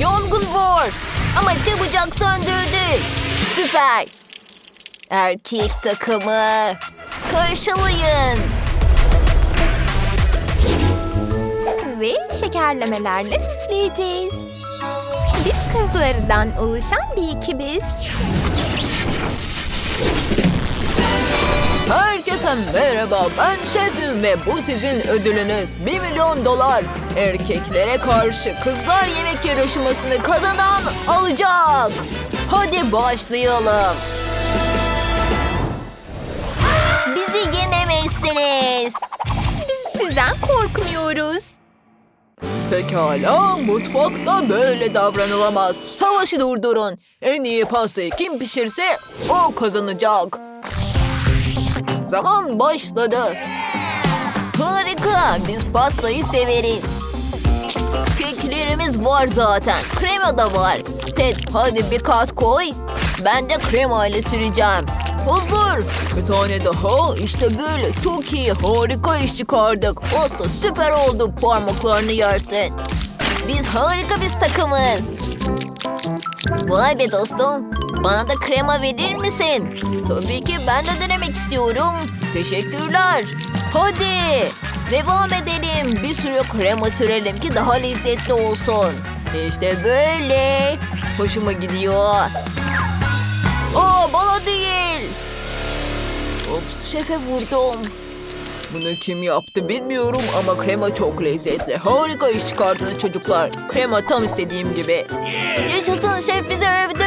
Yangın var. Ama çabucak söndürdü. Süper. Erkek takımı. Karşılayın. Ve şekerlemelerle süsleyeceğiz. Biz kızlardan oluşan bir ekibiz. Herkese merhaba. Ben şefim ve bu sizin ödülünüz. 1 milyon dolar. Erkeklere karşı kızlar yemek yarışmasını kazanan alacak. Hadi başlayalım. Bizi yenemezsiniz. Biz sizden korkmuyoruz. Pekala, mutfakta böyle davranılamaz. Savaşı durdurun. En iyi pastayı kim pişirse o kazanacak. Zaman başladı. Harika, biz pastayı severiz. Keklerimiz var zaten, krema da var. Ted, hadi bir kat koy. Ben de krema ile süreceğim. Hazır. Bir tane daha. İşte böyle. Çok iyi. Harika iş çıkardık. Pasta süper oldu. Parmaklarını yersin. Biz harika bir takımız. Vay be dostum. Bana da krema verir misin? Tabii ki ben de denemek istiyorum. Teşekkürler. Hadi. Devam edelim. Bir sürü krema sürelim ki daha lezzetli olsun. İşte böyle. Hoşuma gidiyor. Aa bana değil. Ops şefe vurdum. Bunu kim yaptı bilmiyorum ama krema çok lezzetli. Harika iş çıkardınız çocuklar. Krema tam istediğim gibi. Yaşasın şef bizi övdü.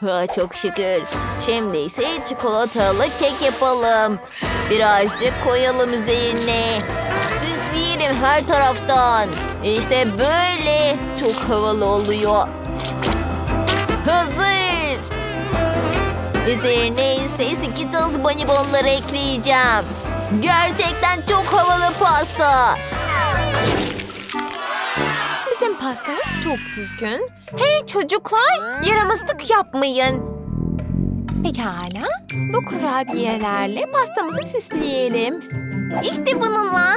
Ha, çok şükür. Şimdi ise çikolatalı kek yapalım. Birazcık koyalım üzerine. Süsleyelim her taraftan. İşte böyle. Çok havalı oluyor. Hazır. Üzerine ise Skittles bonibonları ekleyeceğim. Gerçekten çok havalı pasta. Pastamız çok düzgün. Hey çocuklar, yaramazlık yapmayın. Pekala, bu kurabiyelerle pastamızı süsleyelim. İşte bununla.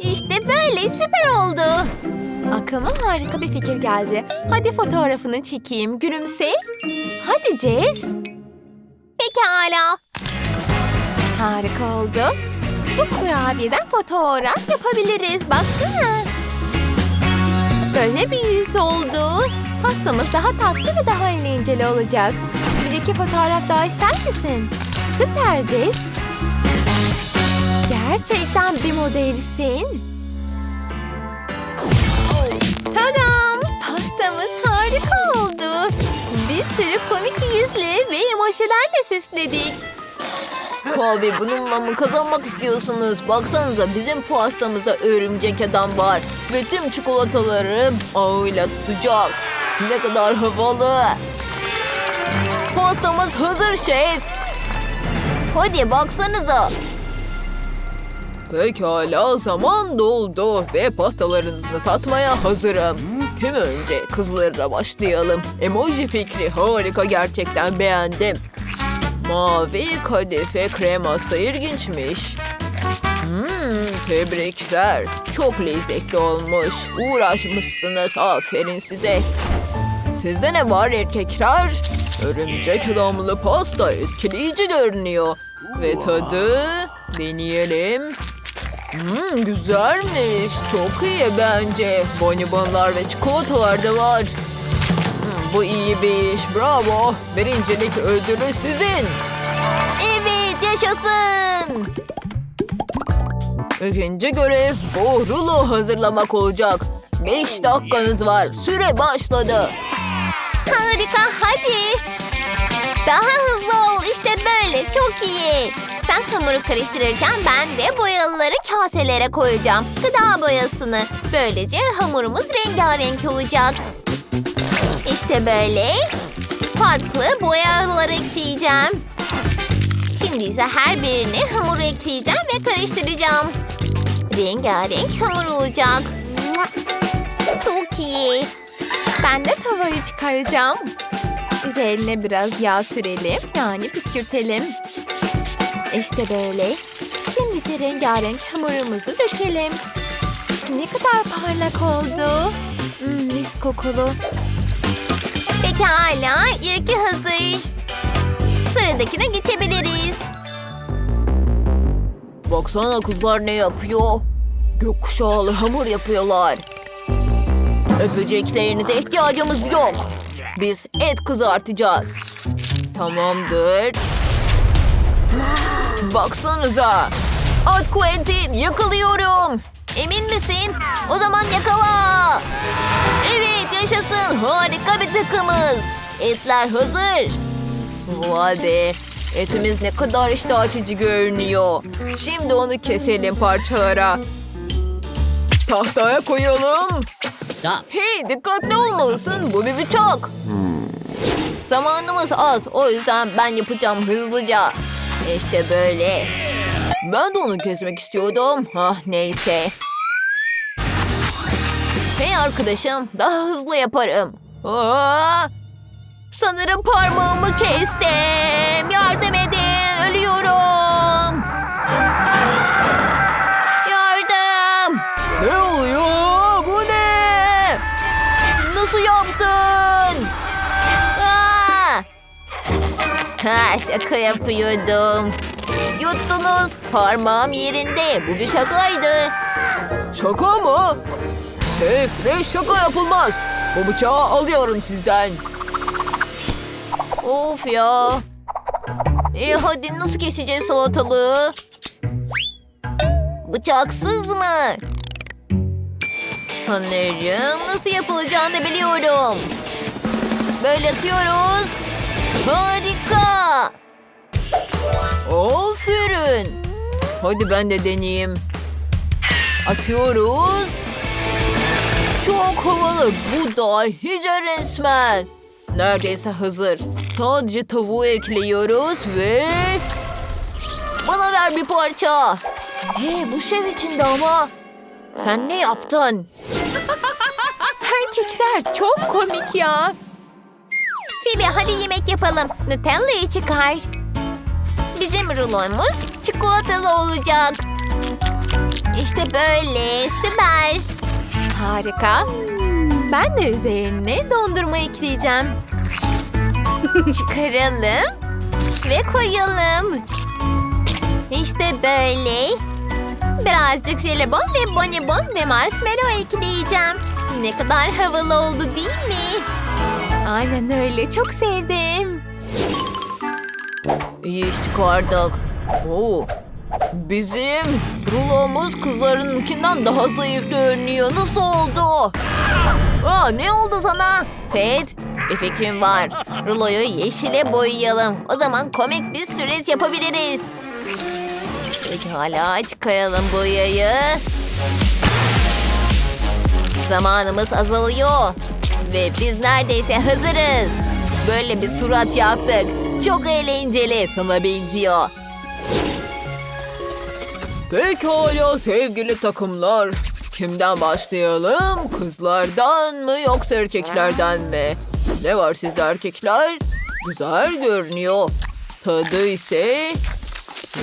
İşte böyle süper oldu. Aklıma harika bir fikir geldi. Hadi fotoğrafını çekeyim. Gülümse. Hadi Jess. Pekala. Harika oldu. Bu kurabiyeden fotoğraf yapabiliriz. Baksana. Böyle bir yüz oldu. Pastamız daha tatlı ve daha eğlenceli olacak. Bir iki fotoğraf daha ister misin? Süper Jess. Gerçekten bir modelsin. Tadam! Pastamız harika oldu. Bir sürü komik yüzlü ve emojilerle süsledik. Abi bununla mı kazanmak istiyorsunuz? Baksanıza bizim pastamızda örümcek adam var. Ve tüm çikolataları ağıyla tutacak. Ne kadar havalı. Pastamız hazır şef. Hadi baksanıza. Pekala zaman doldu ve pastalarınızı tatmaya hazırım. Kim önce kızlarla başlayalım. Emoji fikri harika gerçekten beğendim. Mavi kadife kreması ilginçmiş. Hmm, tebrikler. Çok lezzetli olmuş. Uğraşmışsınız. Aferin size. Sizde ne var erkekler? Örümcek adamlı pasta etkileyici görünüyor. Ve tadı deneyelim. Hmm, güzelmiş. Çok iyi bence. Bonibonlar ve çikolatalar da var. Bu iyi bir iş. Bravo. Birincilik ödülü sizin. Evet yaşasın. İkinci görev bu rulo hazırlamak olacak. Beş dakikanız var. Süre başladı. Harika hadi. Daha hızlı ol işte böyle çok iyi. Sen hamuru karıştırırken ben de boyalıları kaselere koyacağım. Gıda boyasını. Böylece hamurumuz rengarenk olacak. İşte böyle. Farklı boyalar ekleyeceğim. Şimdi ise her birine hamuru ekleyeceğim ve karıştıracağım. Rengarenk hamur olacak. Çok iyi. Ben de tavayı çıkaracağım. Üzerine biraz yağ sürelim. Yani püskürtelim. İşte böyle. Şimdi de rengarenk hamurumuzu dökelim. Ne kadar parlak oldu. Hmm, mis kokulu. Pekala, ilki hazır. Sıradakine geçebiliriz. Baksana kızlar ne yapıyor? Gökkuşağlı hamur yapıyorlar. Öpeceklerine de ihtiyacımız yok. Biz et kızartacağız. Tamamdır. Baksanıza. At Quentin yakalıyorum. Emin misin? O zaman yakala. Evet yaşasın. Harika bir takımız. Etler hazır. Vay be. Etimiz ne kadar iştah açıcı görünüyor. Şimdi onu keselim parçalara. Tahtaya koyalım. Stop. Hey dikkatli olmalısın. Bu bir bıçak. Zamanımız az. O yüzden ben yapacağım hızlıca. İşte böyle. Ben de onu kesmek istiyordum. Ah neyse. Hey arkadaşım daha hızlı yaparım. Aa, sanırım parmağımı kestim. Yardım edin. Ölüyorum. Yardım. Ne oluyor? Bu ne? Nasıl yaptın? Aa! Ha şaka yapıyordum. Yuttunuz. Parmağım yerinde. Bu bir şakaydı. Şaka mı? Şefre şaka yapılmaz. Bu bıçağı alıyorum sizden. Of ya. E hadi nasıl keseceğiz salatalığı? Bıçaksız mı? Sanırım nasıl yapılacağını biliyorum. Böyle atıyoruz. Harika. Aferin. Hadi ben de deneyeyim. Atıyoruz. Çok havalı. Bu dahice resmen. Neredeyse hazır. Sadece tavuğu ekliyoruz ve... Bana ver bir parça. Hey bu şef içinde ama. Sen ne yaptın? Erkekler çok komik ya. Phoebe hadi yemek yapalım. Nutella'yı çıkar. Bizim rulomuz çikolatalı olacak. İşte böyle süper. Harika. Ben de üzerine dondurma ekleyeceğim. Çıkaralım ve koyalım. İşte böyle. Birazcık jelibon ve bonibon ve marshmallow ekleyeceğim. Ne kadar havalı oldu değil mi? Aynen öyle. Çok sevdim. İyi iş çıkardık. Oo. Bizim rulomuz kızlarınkinden daha zayıf görünüyor. Nasıl oldu? Aa, ne oldu sana? Ted, bir fikrim var. Ruloyu yeşile boyayalım. O zaman komik bir süreç yapabiliriz. Pekala çıkaralım boyayı. Zamanımız azalıyor. Ve biz neredeyse hazırız. Böyle bir surat yaptık. Çok eğlenceli. Sana benziyor. Pekala sevgili takımlar. Kimden başlayalım? Kızlardan mı yoksa erkeklerden mi? Ne var sizde erkekler? Güzel görünüyor. Tadı ise...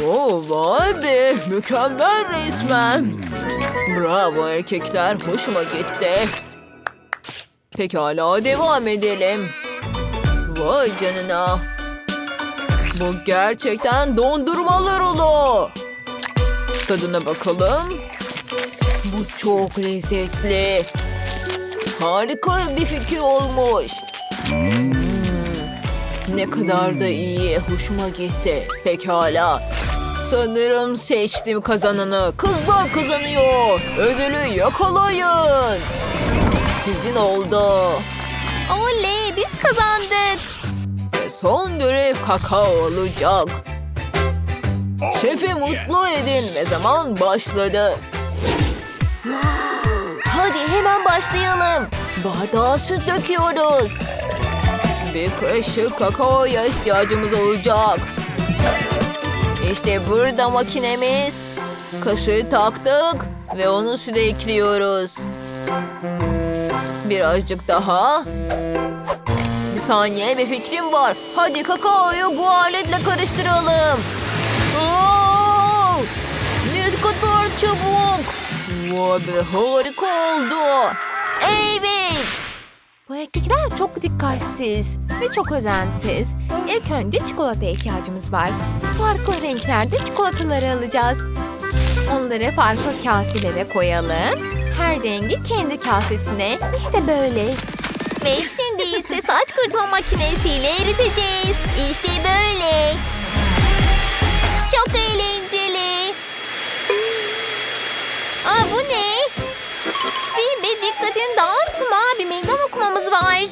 Oo, vay be mükemmel resmen. Bravo erkekler hoşuma gitti. Pekala devam edelim. Vay canına. Bu gerçekten dondurmalar olu. Tadına bakalım. Bu çok lezzetli. Harika bir fikir olmuş. Hmm, ne kadar da iyi. Hoşuma gitti. Pekala. Sanırım seçtim kazananı. Kızlar kazanıyor. Ödülü yakalayın. Sizin oldu. Oley biz kazandık. Ve son görev kakao olacak. Şefi mutlu edin ve zaman başladı. Hadi hemen başlayalım. Bardağa süt döküyoruz. Bir kaşık kakaoya ihtiyacımız olacak. İşte burada makinemiz. Kaşığı taktık ve onu süte ekliyoruz. Birazcık daha. Bir saniye bir fikrim var. Hadi kakaoyu bu aletle karıştıralım. Be harika oldu. Evet. Bu erkekler çok dikkatsiz ve çok özensiz. İlk önce çikolataya ihtiyacımız var. Farklı renklerde çikolataları alacağız. Onları farklı kaselere koyalım. Her rengi kendi kasesine. İşte böyle. Ve şimdi ise saç kurutma makinesiyle eriteceğiz. İşte böyle. Dikkatini dağıtma. Bir meydan okumamız var.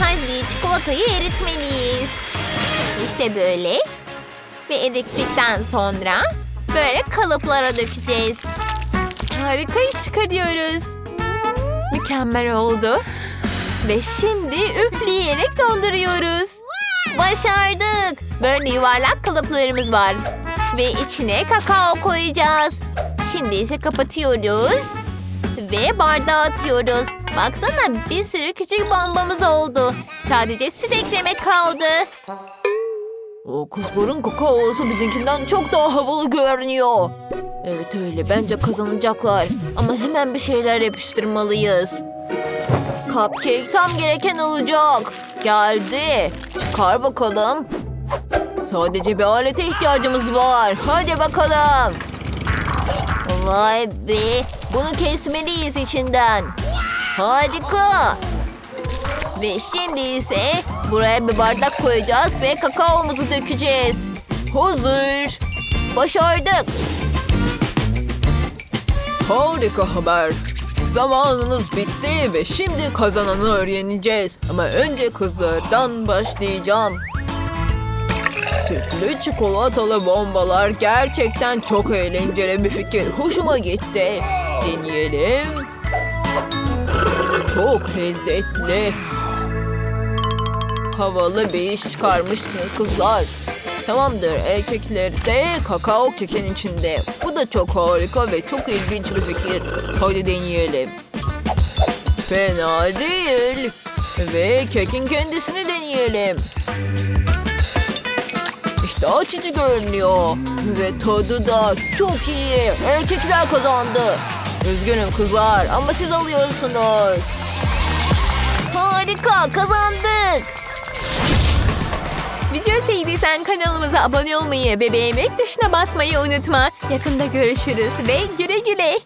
Hadi çikolatayı eritmeliyiz. İşte böyle. Ve erittikten sonra böyle kalıplara dökeceğiz. Harika iş çıkarıyoruz. Mükemmel oldu. Ve şimdi üfleyerek donduruyoruz. Başardık. Böyle yuvarlak kalıplarımız var. Ve içine kakao koyacağız. Şimdi ise kapatıyoruz. Ve bardağa atıyoruz. Baksana bir sürü küçük bombamız oldu. Sadece süt eklemek kaldı. O kızların kakaosu bizimkinden çok daha havalı görünüyor. Evet öyle bence kazanacaklar. Ama hemen bir şeyler yapıştırmalıyız. Cupcake tam gereken olacak. Geldi. Çıkar bakalım. Sadece bir alete ihtiyacımız var. Hadi bakalım. Vay be. Bunu kesmeliyiz içinden. Harika. Ve şimdi ise buraya bir bardak koyacağız ve kakaomuzu dökeceğiz. Hazır. Başardık. Harika haber. Zamanınız bitti ve şimdi kazananı öğreneceğiz. Ama önce kızlardan başlayacağım. Sütlü çikolatalı bombalar gerçekten çok eğlenceli bir fikir. Hoşuma gitti. Deneyelim. Çok lezzetli. Havalı bir iş çıkarmışsınız kızlar. Tamamdır erkekler de kakao kekin içinde. Bu da çok harika ve çok ilginç bir fikir. Hadi deneyelim. Fena değil. Ve kekin kendisini deneyelim. İşte açıcı görünüyor. Ve tadı da çok iyi. Erkekler kazandı. Üzgünüm kızlar ama siz alıyorsunuz. Harika kazandık. Video sevdiysen kanalımıza abone olmayı ve beğenmek tuşuna basmayı unutma. Yakında görüşürüz ve güle güle.